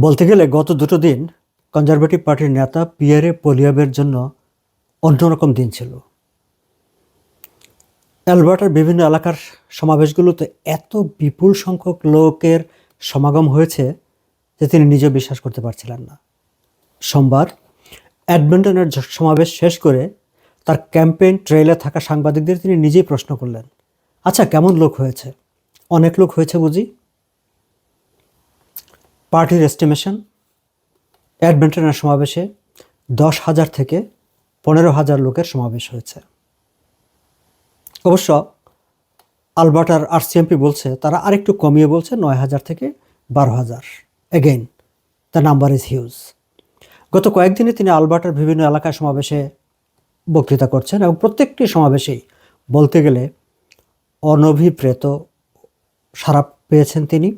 বলতে গেলে গত দুটো দিন কনজারভেটিভ পার্টির নেতা পিয়ারে পোলিয়াবের জন্য অন্যরকম দিন ছিল। অ্যালবার্টার বিভিন্ন এলাকার সমাবেশগুলোতে এত বিপুল সংখ্যক লোকের সমাগম হয়েছে যে তিনি নিজে বিশ্বাস করতে পারছিলেন না। সোমবার অ্যাডমিন্টনের সমাবেশ শেষ করে তার ক্যাম্পেইন ট্রেলে থাকা সাংবাদিকদের তিনি নিজেই প্রশ্ন করলেন আচ্ছা কেমন লোক হয়েছে? অনেক লোক হয়েছে বুঝি? পার্টির এস্টিমেশন অ্যাডমিন্টনের সমাবেশে দশ হাজার থেকে পনেরো হাজার লোকের সমাবেশ হয়েছে। অবশ্য আলবার্টার আরসিএমপি বলছে, তারা আরেকটু কমিয়ে বলছে নয় হাজার থেকে বারো হাজার। Again the number is huge গত কয়েকদিনে তিনি আলবার্টার বিভিন্ন এলাকায় সমাবেশে বক্তৃতা করছেন এবং প্রত্যেকটি সমাবেশেই বলতে গেলে অনভিপ্রেত সারা পেয়েছেন তিনি।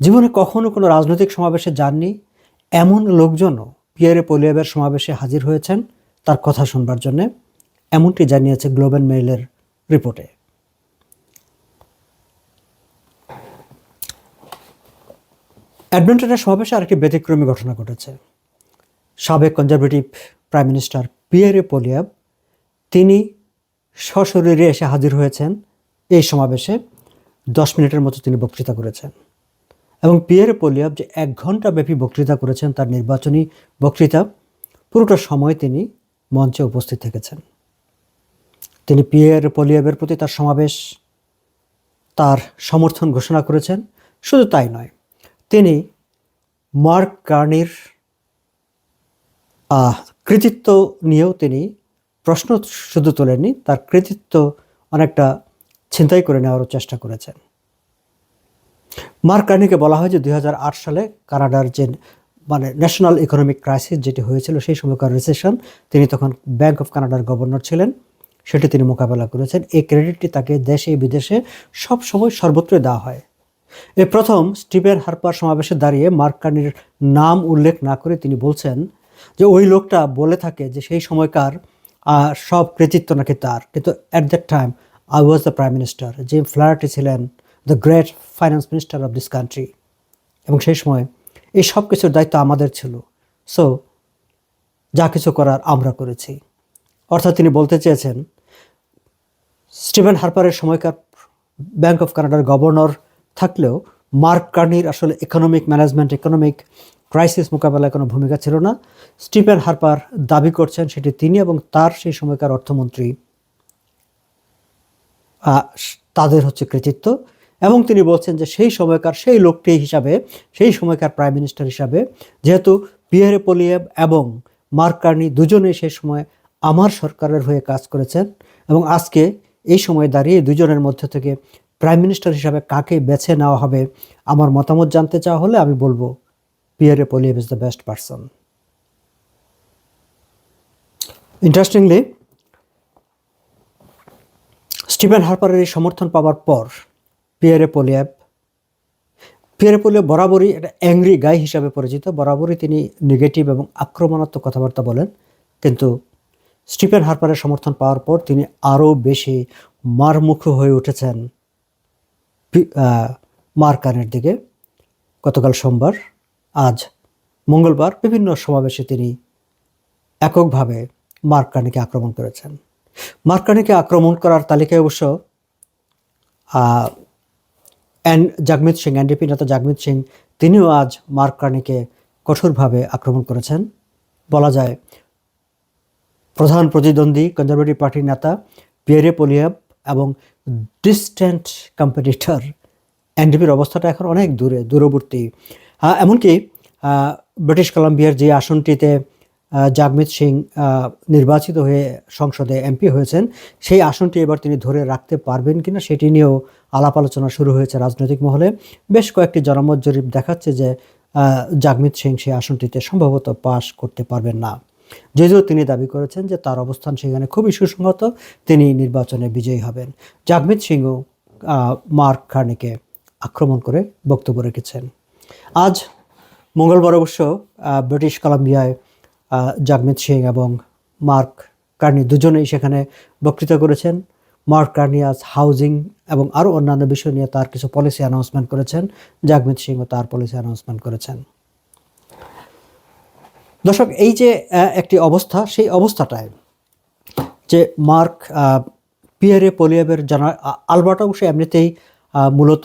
জীবনে কখনো কোনো রাজনৈতিক সমাবেশে যাননি, এমন লোকজনও পিয়ারে পোলিয়াবের সমাবেশে হাজির হয়েছেন তার কথা শুনবার জন্য, এমনটি জানিয়েছে গ্লোবাল মেইলের রিপোর্টে। অ্যাডমিন্টনের সমাবেশে আরেকটি ব্যতিক্রমী ঘটনা ঘটেছে। সাবেক conservative prime minister Pierre Poilievre, তিনি সশরীরে এসে হাজির হয়েছেন। এই সমাবেশে দশ মিনিটের মতো তিনি বক্তৃতা করেছেন। এবং পিয়ের পোলিয়াব যে এক ঘণ্টা ব্যাপী বক্তৃতা করেছেন তার নির্বাচনী বক্তৃতা, পুরোটা সময় তিনি মঞ্চে উপস্থিত থেকেছেন। তিনি পিয়ের পোলিয়াবের প্রতি তার সমাবেশ, তার সমর্থন ঘোষণা করেছেন। শুধু তাই নয়, তিনি মার্ক কার্নির কৃতিত্ব নিয়েও তিনি প্রশ্ন শুধু তোলেননি, তার কৃতিত্ব অনেকটা ছিনতাই করে নেওয়ারও চেষ্টা করেছেন। মার্ক কার্নিকে বলা হয় যে দুই হাজার আট সালে কানাডার যে মানে ন্যাশনাল ইকোনমিক ক্রাইসিস যেটি হয়েছিল সেই সময়কার রিসেশন, তিনি তখন ব্যাংক অফ কানাডার গভর্নর ছিলেন। সেটি তিনি মোকাবেলা করেছেন। এই ক্রেডিটটি তাকে দেশে, বিদেশে সব সময় সর্বত্রই দেওয়া হয়। এ প্রথম স্টিভেন হারপার সমাবেশে দাঁড়িয়ে মার্ক কার্নির নাম উল্লেখ না করে তিনি বলছেন যে ওই লোকটা বলে থাকে যে সেই সময়কার সব কৃতিত্ব নাকি তার। কিন্তু at that time I was the prime minister Jim Flaherty ছিলেন the great finance minister of this country এবং সেই সময় এই সব কিছুর দায়িত্ব আমাদের ছিল। সো যা কিছু করার আমরা করেছি। অর্থাৎ তিনি বলতে চেয়েছেন, স্টিভেন হারপারের সময়কার ব্যাংক অফ কানাডার গভর্নর থাকলেও মার্ক কার্নির আসলে ইকোনমিক ম্যানেজমেন্ট ইকোনমিক ক্রাইসিস মোকাবেলায় কোনো ভূমিকা ছিল না। স্টিফেন হারপার দাবি করছেন সেটি তিনি এবং তার সেই সময়কার অর্থমন্ত্রী তাদের হচ্ছে কৃতিত্ব। এবং তিনি বলছেন যে সেই সময়কার সেই লোকটি হিসাবে, সেই সময়কার প্রাইম মিনিস্টার হিসাবে, যেহেতু পিয়ারে পোলিয়েব এবং মার্কার্নি দুজনেই সেই সময় আমার সরকারের হয়ে কাজ করেছেন এবং আজকে এই সময় দাঁড়িয়ে দুজনের মধ্যে থেকে প্রাইম মিনিস্টার হিসাবে কাকে বেছে নেওয়া হবে আমার মতামত জানতে চাওয়া হলে আমি বলব Pierre Poilievre is the best person interestingly Steven হারপারের এই সমর্থন পাওয়ার পর পিয়ারে পোলিয়াব পিয়ারে পোলিয়াব বরাবরই একটা অ্যাংরি গাই হিসাবে পরিচিত। বরাবরই তিনি নেগেটিভ এবং আক্রমণাত্মক কথাবার্তা বলেন। কিন্তু স্টিফেন হারপারের সমর্থন পাওয়ার পর তিনি আরও বেশি মারমুখ হয়ে উঠেছেন মার্কানের দিকে। গতকাল সোমবার, আজ মঙ্গলবার বিভিন্ন সমাবেশে তিনি এককভাবে মার্কানিকে আক্রমণ করেছেন। মার্কানিকে আক্রমণ করার তালিকায় অবশ্য এন জাগমিত সিং এনডিপি নেতা জাগমিত সিং, তিনিও আজ মার্ক কার্নিকে কঠোরভাবে আক্রমণ করেছেন। বলা যায়, প্রধান প্রতিদ্বন্দ্বী কনজারভেটিভ পার্টির নেতা পিয়ারে পোলিয়াব এবং ডিস্ট্যান্ট কম্পিটিটর এনডিপির অবস্থাটা এখন অনেক দূরে, দূরবর্তী। এমনকি ব্রিটিশ কলাম্বিয়ার যে আসনটিতে জাগমিত সিং নির্বাচিত হয়ে সংসদে এমপি হয়েছেন। সেই আসনটি এবার তিনি ধরে রাখতে পারবেন কিনা সেটি নিয়েও আলাপ আলোচনা শুরু হয়েছে রাজনৈতিক মহলে। বেশ কয়েকটি জনমত জরিপ দেখাচ্ছে যে জাগমিত সিং সেই আসনটিতে সম্ভবত পাশ করতে পারবেন না। যদিও তিনি দাবি করেছেন যে তার অবস্থান সেখানে খুবই সুসংহত, তিনি নির্বাচনে বিজয়ী হবেন। জাগমিত সিংও মার্ক কার্নিকে আক্রমণ করে বক্তব্য রেখেছেন। আজ মঙ্গলবার অবশ্য ব্রিটিশ কলাম্বিয়ায় জাগমিত সিং এবং মার্ক কার্নি দুজনেই সেখানে বক্তৃতা করেছেন। মার্ক কার্নিয়াস হাউজিং এবং আরও অন্যান্য বিষয় নিয়ে তার কিছু পলিসি অ্যানাউন্সমেন্ট করেছেন। জাগমিত সিংও তার পলিসি অ্যানাউন্সমেন্ট করেছেন। দর্শক, এই যে একটি অবস্থা, সেই অবস্থাটায় যে মার্ক পিয়ারে পোলিয়াবের জানা আলবার্টা অবশ্য এমনিতেই মূলত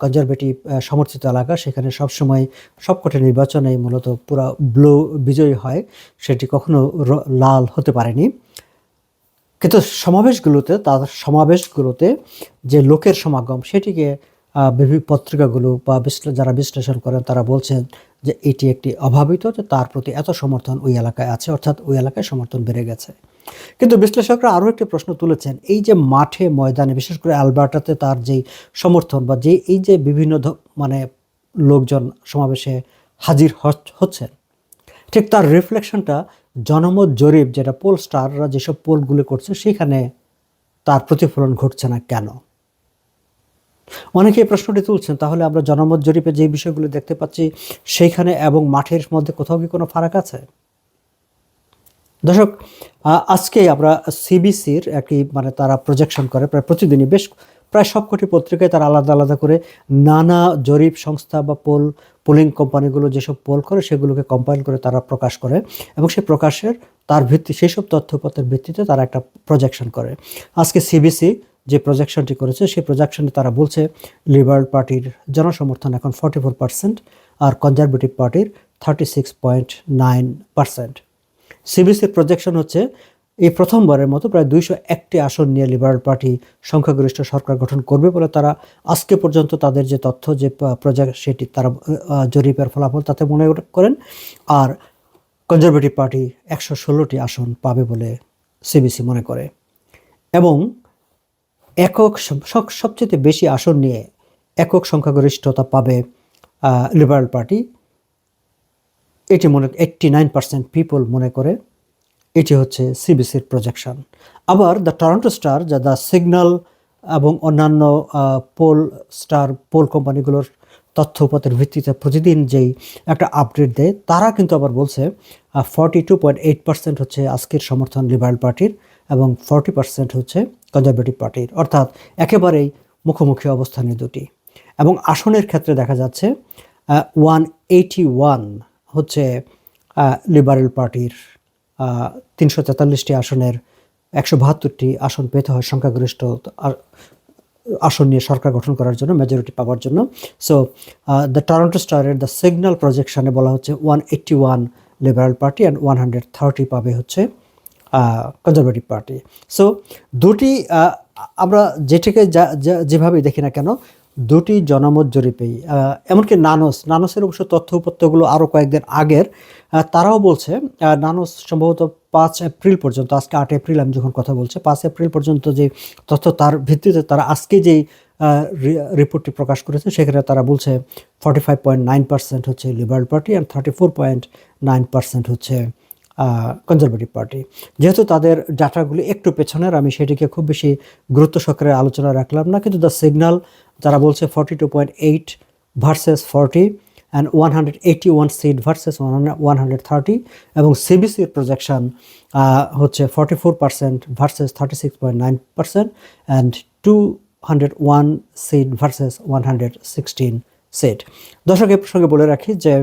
কনজারভেটিভ সমর্থিত এলাকা। সেখানে সবসময় সবকটি নির্বাচনে মূলত পুরো ব্লু বিজয়ী হয়। সেটি কখনো লাল হতে পারেনি। কিন্তু সমাবেশগুলোতে, তার সমাবেশগুলোতে যে লোকের সমাগম, সেটিকে বিভিন্ন পত্রিকাগুলো বা যারা বিশ্লেষণ করেন, তারা বলছেন যে এটি একটি অভাবিত, যে তার প্রতি এত সমর্থন ওই এলাকায় আছে, অর্থাৎ ওই এলাকায় সমর্থন বেড়ে গেছে। কিন্তু বিশ্লেষকরা আরও একটি প্রশ্ন তুলেছেন, এই যে মাঠে ময়দানে, বিশেষ করে অ্যালবার্টাতে তার যেই সমর্থন বা যে এই যে বিভিন্ন মানে লোকজন সমাবেশে হাজির হচ্ছেন, ঠিক তার রিফ্লেকশনটা জনমত জরিপ, যেটা পোল স্টাররা যেসব পোলগুলো করছে, সেখানে তার প্রতিফলন ঘটছে না কেন? অনেকে এই প্রশ্নটি তুলছেন, তাহলে আমরা জনমত জরিপে যে বিষয়গুলো দেখতে পাচ্ছি, সেইখানে এবং মাঠের মধ্যে কোথাও কি কোনো ফারাক আছে? দর্শক আজকে আমরা সিবিসির একটি মানে তারা প্রজেকশন করে, প্রায় প্রতিদিনই বেশ, প্রায় সবকটি পত্রিকায় তারা আলাদা আলাদা করে নানা জরিপ সংস্থা বা পোল পোলিং কোম্পানিগুলো যেসব পোল করে, সেগুলোকে কম্পাইল করে তারা প্রকাশ করে এবং সেই প্রকাশের তার ভিত্তি সেই সব তথ্যপত্রের ভিত্তিতে তারা একটা প্রজেকশন করে। আজকে সিবিসি যে প্রজেকশনটি করেছে, সেই প্রজেকশনে তারা বলছে লিবারেল পার্টির জনসমর্থন এখন ফর্টি ফোর পার্সেন্ট আর কনজারভেটিভ পার্টির thirty six point nine percent সিবিসির projection হচ্ছে, এই প্রথমবারের মতো প্রায় দুইশো একটি আসন নিয়ে লিবারাল পার্টি সংখ্যাগরিষ্ঠ সরকার গঠন করবে বলে তারা আজকে পর্যন্ত তাদের যে তথ্য, যে প্রজেক্ট সেটি তারা জরিপের ফলাফল তাতে মনে করেন। আর কনজারভেটিভ পার্টি একশো ষোলোটি আসন পাবে বলে সিবিসি মনে করে। এবং একক সব- সব- সবচেয়ে বেশি আসন নিয়ে একক সংখ্যাগরিষ্ঠতা পাবে লিবারেল পার্টি এটি মনে এইট্টি নাইন পার্সেন্ট পিপল মনে করে, এটি হচ্ছে সিবিসির প্রজেকশন আবার দ্য টরন্টো স্টার যা দ্য সিগন্যাল এবং অন্যান্য পোল স্টার পোল কোম্পানিগুলোর তথ্যপত্রের ভিত্তিতে প্রতিদিন যেই একটা আপডেট দেয়, তারা কিন্তু আবার বলছে forty two point eight percent হচ্ছে আজকের সমর্থন লিবারেল পার্টির এবং ফর্টি পার্সেন্ট হচ্ছে কনজারভেটিভ পার্টির অর্থাৎ একেবারেই মুখোমুখি অবস্থানে দুটি। এবং আসনের ক্ষেত্রে দেখা যাচ্ছে ওয়ান এইটি ওয়ান হচ্ছে লিবারেল পার্টির তিনশো তেতাল্লিশটি আসনের, একশো বাহাত্তরটি আসন পেতে হয় সংখ্যাগরিষ্ঠ আসন নিয়ে সরকার গঠন করার জন্য মেজরিটি পাওয়ার জন্য। সো দ্য টরন্টো স্টারের দ্য সিগন্যাল প্রজেকশানে বলা হচ্ছে one eighty one liberal party and one hundred thirty পাবে হচ্ছে কনজারভেটিভ পার্টি সো দুটি আমরা যেটিকে যা- যেভাবে দেখি না কেন দুটি জনমত জরিপেই এমনকি নানস, নানসের অবশ্য তথ্য উপত্যগুলো আরও কয়েকদিন আগের তারাও বলছে নানস সম্ভবত পাঁচ এপ্রিল পর্যন্ত, আজকে আট এপ্রিল আমি যখন কথা বলছি, পাঁচ এপ্রিল পর্যন্ত যে তথ্য তার ভিত্তিতে তারা আজকে যেই রিপোর্টটি প্রকাশ করেছে, সেখানে তারা বলছে forty five point nine percent হচ্ছে liberal party and thirty four point nine percent হচ্ছে কনজারভেটিভ পার্টি যেহেতু তাদের ডাটাগুলি একটু পেছনের, আমি সেটিকে খুব বেশি গুরুত্ব সহকারে আলোচনা রাখলাম না, কিন্তু দ্য সিগন্যাল যারা বলছে forty two point eight versus forty and one hundred eighty one seat versus one hundred thirty এবং সিবিসির প্রজেকশন হচ্ছে forty four percent versus thirty six point nine percent and two hundred one seat versus one hundred sixteen seat দর্শক, এ প্রসঙ্গে বলে রাখি যে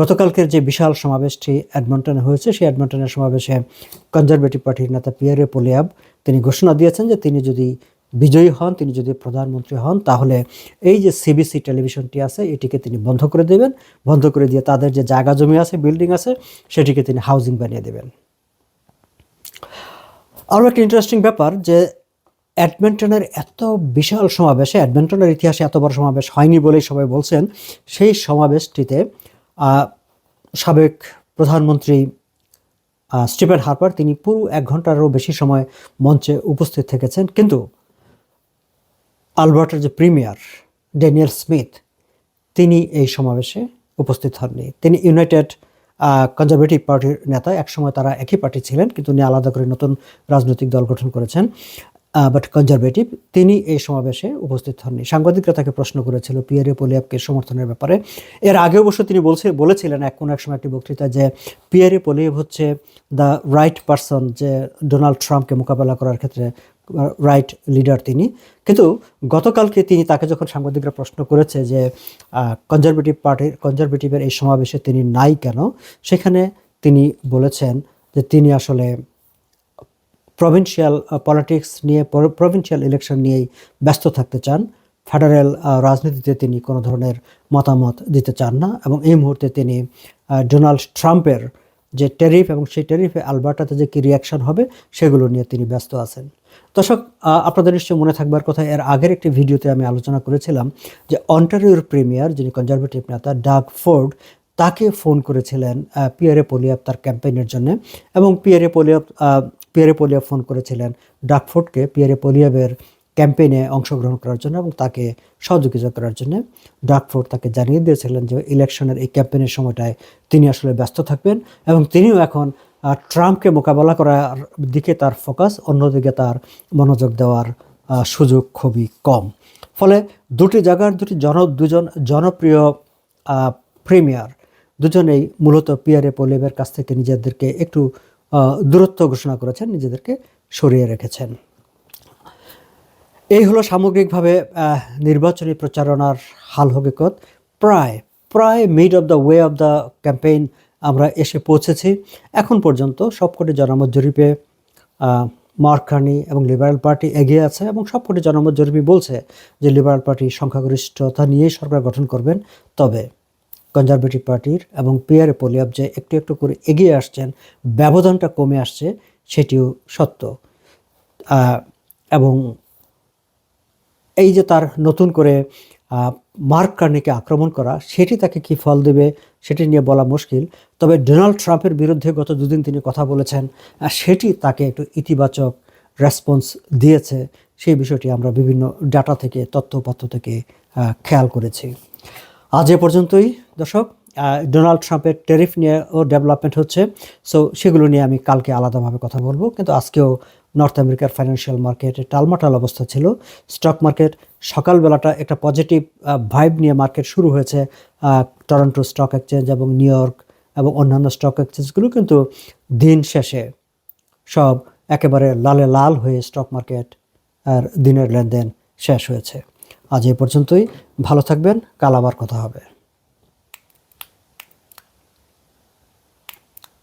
গতকালকের যে বিশাল সমাবেশটি অ্যাডমন্টনে হয়েছে, সেই অ্যাডমন্টনের সমাবেশে কনজারভেটিভ পার্টির নেতা পিয়ারে পোলিয়াব তিনি ঘোষণা দিয়েছেন যে তিনি যদি বিজয়ী হন, তিনি যদি প্রধানমন্ত্রী হন, তাহলে এই যে সিবিসি টেলিভিশনটি আছে, এটিকে তিনি বন্ধ করে দেবেন। বন্ধ করে দিয়ে তাদের যে জায়গা জমি আছে, বিল্ডিং আছে, সেটিকে তিনি হাউজিং বানিয়ে দেবেন। আরও একটা ইন্টারেস্টিং ব্যাপার যে অ্যাডমিন্টনের এত বিশাল সমাবেশে অ্যাডমিন্টনের ইতিহাসে এত বড় সমাবেশ হয়নি বলেই সবাই বলছেন, সেই সমাবেশটিতে সাবেক প্রধানমন্ত্রী স্টিফেন হার্পার, তিনি পুরো এক ঘন্টারও বেশি সময় মঞ্চে উপস্থিত থেকেছেন। কিন্তু আলবার্টের যে প্রিমিয়ার, ড্যানিয়েল স্মিথ, তিনি এই সমাবেশে উপস্থিত হননি। তিনি ইউনাইটেড কনজারভেটিভ পার্টির নেতা, একসময় তারা একই পার্টি ছিলেন, কিন্তু উনি আলাদা করে নতুন রাজনৈতিক দল গঠন করেছেন। বাট কনজারভেটিভ তিনি এই সমাবেশে উপস্থিত হননি। সাংবাদিকরা তাকে প্রশ্ন করেছিল পিয়ারে পোলিয়াবকে সমর্থনের ব্যাপারে। এর আগে অবশ্য তিনি বলছে বলেছিলেন এক কোনো এক সময় একটি বক্তৃতা যে পিয়ারে পোলিয়াব হচ্ছে দ্য রাইট পারসন যে ডোনাল্ড ট্রাম্পকে মোকাবেলা করার ক্ষেত্রে রাইট লিডার তিনি। কিন্তু গতকালকে তিনি তাকে যখন সাংবাদিকরা প্রশ্ন করেছে যে কনজারভেটিভ পার্টির কনজারভেটিভের এই সমাবেশে তিনি নাই কেন? সেখানে তিনি বলেছেন যে তিনি আসলে প্রভিন্সিয়াল পলিটিক্স নিয়ে প্রভিন্সিয়াল ইলেকশন নিয়েই ব্যস্ত থাকতে চান। ফেডারেল রাজনীতিতে তিনি কোনো ধরনের মতামত দিতে চান না এবং এই মুহূর্তে তিনি ডোনাল্ড ট্রাম্পের যে ট্যারিফ এবং সেই ট্যারিফে আলবার্টাতে যে কী রিয়াকশন হবে সেগুলো নিয়ে তিনি ব্যস্ত আছেন। দর্শক আপনাদের নিশ্চয়ই মনে থাকবার কথা, এর আগের একটি ভিডিওতে আমি আলোচনা করেছিলাম যে অন্টারিওর প্রিমিয়ার যিনি কনজারভেটিভ নেতা ডাগ ফোর্ড তাকে ফোন করেছিলেন পিয়ারে পোলিয়াপ তার ক্যাম্পেইনের জন্য এবং পিয়ারে পোলিয়াপ পিয়ারে পোলিয়াপ ফোন করেছিলেন ডাগ ফোর্ডকে পিয়ারে পোলিয়াবের ক্যাম্পেইনে অংশগ্রহণ করার জন্য এবং তাকে সহযোগিতা করার জন্য। ডাক ফোর্ড তাকে জানিয়ে দিয়েছিলেন যে ইলেকশনের এই ক্যাম্পেইনের সময়টায় তিনি আসলে ব্যস্ত থাকবেন এবং তিনিও এখন ট্রাম্পকে মোকাবেলা করার দিকে তার ফোকাস, অন্যদিকে তার মনোযোগ দেওয়ার সুযোগ খুবই কম। ফলে দুটি জায়গার দুটি জন, দুজন জনপ্রিয় প্রিমিয়ার, দুজনেই মূলত পিয়ারে পোলেবের কাছ থেকে নিজেদেরকে একটু দূরত্ব ঘোষণা করেছেন নিজেদেরকে সরিয়ে রেখেছেন। এই হলো সামগ্রিকভাবে নির্বাচনী প্রচারণার হাল হকিকত। প্রায় প্রায় mid of the way of the campaign আমরা এসে পৌঁছেছি। এখন পর্যন্ত সবকটি জনমত জরিপে আহ, মার্ক কার্নি এবং লিবারেল পার্টি এগিয়ে আছে এবং সবকটি জনমত জরিপই বলছে যে লিবারেল পার্টি সংখ্যাগরিষ্ঠতা নিয়েই সরকার গঠন করবেন। তবে কনজারভেটিভ পার্টির এবং পিয়ারে পোলিয়াব যে একটু একটু করে এগিয়ে আসছেন, ব্যবধানটা কমে আসছে, সেটিও সত্য। এবং এই যে তার নতুন করে মার্ক কার্নিকে আক্রমণ করা, সেটি তাকে কি ফল দেবে, সেটি নিয়ে বলা মুশকিল। তবে ডোনাল্ড ট্রাম্পের বিরুদ্ধে গত দুদিন তিনি কথা বলেছেন সেটি তাকে একটু ইতিবাচক রেসপন্স দিয়েছে। সেই বিষয়টি আমরা বিভিন্ন ডাটা থেকে, তথ্যপত্র থেকে খেয়াল করেছি। আজ এ পর্যন্তই, দর্শক। ডোনাল্ড ট্রাম্পের টেরিফ নিয়ে ও ডেভেলপমেন্ট হচ্ছে, সো সেগুলো নিয়ে আমি কালকে আলাদাভাবে কথা বলব। কিন্তু আজকেও নর্থ আমেরিকার ফাইন্যান্সিয়াল মার্কেটে টালমাটাল অবস্থা ছিল। স্টক মার্কেট সকালবেলাটা একটা পজিটিভ ভাইব নিয়ে মার্কেট শুরু হয়েছে টরন্টো স্টক এক্সচেঞ্জ এবং নিউ ইয়র্ক এবং অন্যান্য স্টক এক্সচেঞ্জগুলো। কিন্তু দিন শেষে সব একেবারে লালে লাল হয়ে স্টক মার্কেট আর দিনের লেনদেন শেষ হয়েছে। আজ এ পর্যন্তই। ভালো থাকবেন কাল আবার কথা হবে।